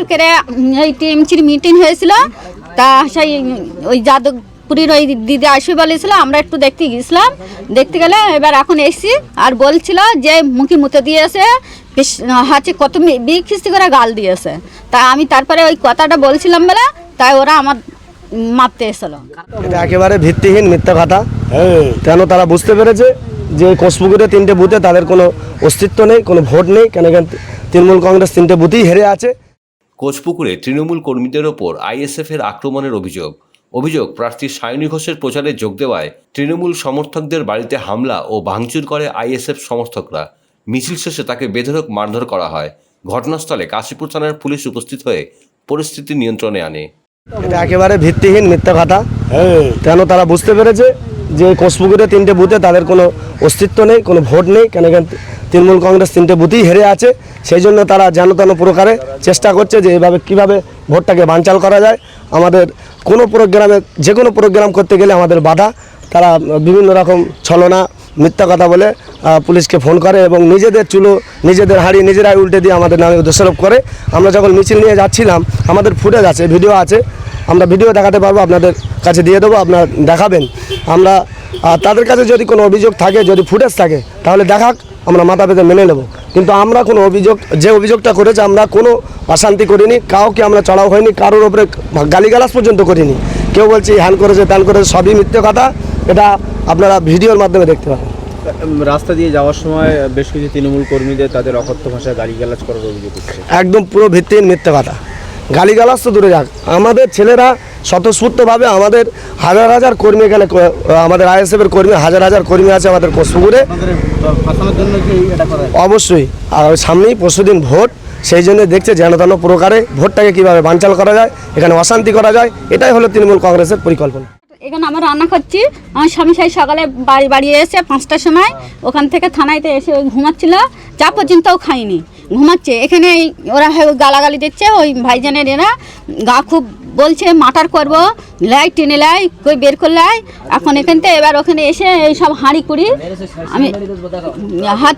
কালকে ওই টিএমসির মিটিং হয়েছিল। তা সেই, ওই যাদবপুরীর ওই দিদি আসবে বলেছিল, আমরা একটু দেখতে গেছিলাম। দেখতে গেলে এবার এখন এসছি, আর বলছিল যে মুখে মুতে দিয়েছে হাঁচে কত বিগ খিস্তি করে গাল দিয়েছে। তা আমি তারপরে ওই কথাটা বলছিলাম বলে, তাই ওরা আমার মারতে এসেলো এটা একেবারে ভিত্তিহীন মিথ্যা কথা। কেন তারা বুঝতে পেরেছে যে কোষপুকুরে তিনটে বুথে তাদের কোনো অস্তিত্ব নেই, কোনো ভোট নেই। কেন কেন তৃণমূল কংগ্রেস তিনটে বুথেই হেরে আছে। কোচপুকুরে তৃণমূল কর্মীদের ওপর আইএসএফ এর আক্রমণের অভিযোগ। অভিযোগ প্রার্থী সায়নী ঘোষের প্রচারে যোগ দেওয়ায় তৃণমূল সমর্থকদের বাড়িতে হামলা ও ভাঙচুর করে আইএসএফ সমর্থকরা। মিছিল শেষে তাকে বেধড়ক মারধর করা হয়। ঘটনাস্থলে কাশীপুর থানার পুলিশ উপস্থিত হয়ে পরিস্থিতি নিয়ন্ত্রণে আনে। এটা একেবারে ভিত্তিহীন মিথ্যা কথা। কেন তারা বুঝতে পেরেছে? যে কোষপুকুরে তিনটে বুথে তাদের কোনো অস্তিত্ব নেই, কোনো ভোট নেই, কেন কেন তৃণমূল কংগ্রেস তিনটে বুথেই হেরে আছে, সেই জন্য তারা যেন তেন প্রকারে চেষ্টা করছে যে এভাবে কীভাবে ভোটটাকে বানচাল করা যায়। আমাদের কোনো প্রোগ্রামে যে কোনো প্রোগ্রাম করতে গেলে আমাদের বাধা। তারা বিভিন্ন রকম ছলনা, মিথ্যা কথা বলে পুলিশকে ফোন করে এবং নিজেদের চুলো, নিজেদের হাড়ি নিজেরাই উল্টে দিয়ে আমাদের নামে দোষারোপ করে। আমরা যখন মিছিল নিয়ে যাচ্ছিলাম, আমাদের ফুটেজ আছে, ভিডিও আছে আমরা ভিডিও দেখাতে পারব আপনাদের কাছে দিয়ে দেবো আপনারা দেখাবেন। আমরা তাদের কাছে যদি কোনো অভিযোগ থাকে যদি ফুটেজ থাকে তাহলে দেখাক আমরা মাথা পেতে মেনে নেব। কিন্তু আমরা কোনো অভিযোগ যে অভিযোগটা করেছে আমরা কোনো অশান্তি করিনি কাউকে আমরা চড়াও হয়নি কারোর ওপরে গালিগালাজ পর্যন্ত করিনি। কেউ বলছি হ্যান করেছে ত্যান করেছে সবই মিথ্যে কথা। এটা আপনারা ভিডিওর মাধ্যমে দেখতে পাবেন। রাস্তা দিয়ে যাওয়ার সময় বেশ কিছু তৃণমূল কর্মীদের তাদের অকথ্য ভাষায় গালিগালাজ করার অভিযোগ একদম পুরো ভিত্তিহীন মিথ্যে কথা। গালিগালাজ তো দূরে যাক। আমাদের ছেলেরা স্বতঃস্ফূর্তভাবে আমাদের হাজার হাজার কর্মী এখানে আমাদের আইএসএফের কর্মী, হাজার হাজার কর্মী আছে আমাদের করা অবশ্যই। আর সামনেই পরশুদিন ভোট, সেই জন্য দেখছে যেন তেন প্রকারে ভোটটাকে কীভাবে বানচাল করা যায়, এখানে অশান্তি করা যায়, এটাই হলো তৃণমূল কংগ্রেসের পরিকল্পনা। এখানে আমরা রান্না করছি। আমার স্বামী সেই সকালে বাড়ি বাড়ি এসে পাঁচটার সময় ওখান থেকে থানাইতে এসে ঘুমাচ্ছিল, যা পর্যন্তও খাইনি ঘুমাচ্ছে। এখানে ওরা হয় গালাগালি দিচ্ছে ওই ভাইজানের এরা গা খুব বলছে মাটার করব লাই টেনে লাই কই বের করলে আয়। এখন এখান থেকে এবার ওখানে এসে এই সব হাঁড়ি কুড়ি আমি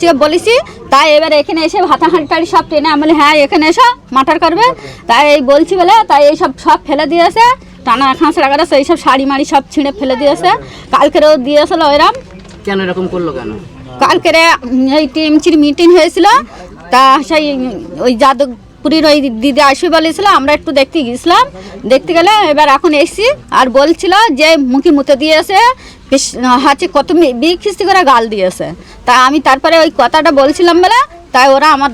থেকে বলেছি তাই এবার এখানে এসে ভাতা হাঁড়ি টাড়ি সব টেনে আমি বলি হ্যাঁ এখানে এসো মাটার করবে। তাই এই বলছি বলে তাই এই সব সব ফেলে দিয়েছে। টানা খাঁচ লাগাটা সেই সব শাড়ি মাড়ি সব ছিঁড়ে ফেলে দিয়েছে। কালকেরও দিয়েছিল ওইরাম। কেন এরকম করল কেন? কালকের এই টিএমসির মিটিং হয়েছিল তা সেই ওই যাদবপুরীর ওই দিদি আসবে বলেছিল, আমরা একটু দেখতে গেছিলাম দেখতে গেলে এবার এখন এসছি আর বলছিল যে মুখে মুতে দিয়েছে হাঁচে কত খিস্তি করে গাল দিয়েছে। তা আমি তারপরে ওই কথাটা বলছিলাম বলে, তাই ওরা আমার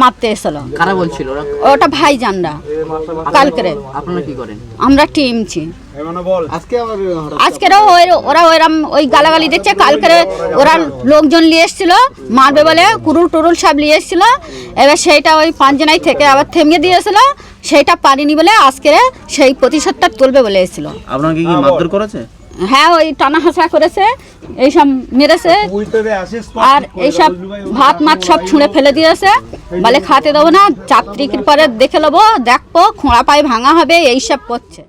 মারতে এসেলো কারা বলছিল ওরা? ওটা ভাইজানরা। কালকেরে। আপনারা কি করেন? আমরা আজকে আজকেরও ওই ওরা ওইরকম ওই গালাগালি দিচ্ছে। কালকের ওরা লোকজন নিয়ে এসেছিল। মারবে বলে কুরুল টুরুল সব নিয়ে এসেছিল। এবার সেইটা ওই পাঁচজনাই থেকে আবার থেমে দিয়েছিল। সেইটা পারিনি বলে আজকে সেই প্রতিশোধটা তুলবে বলে এসেছিল। আপনাকে কি মারধর করেছে? হ্যাঁ ওই টানা হাসা করেছে এইসব মেরেছে। আর এইসব ভাত মাছ সব ছুঁড়ে ফেলে দিয়েছে। বলে খাতে দেবো না চাকরির পরে দেখে নেব দেখব খোঁড়া পায়ে ভাঙা হবে এইসব করছে।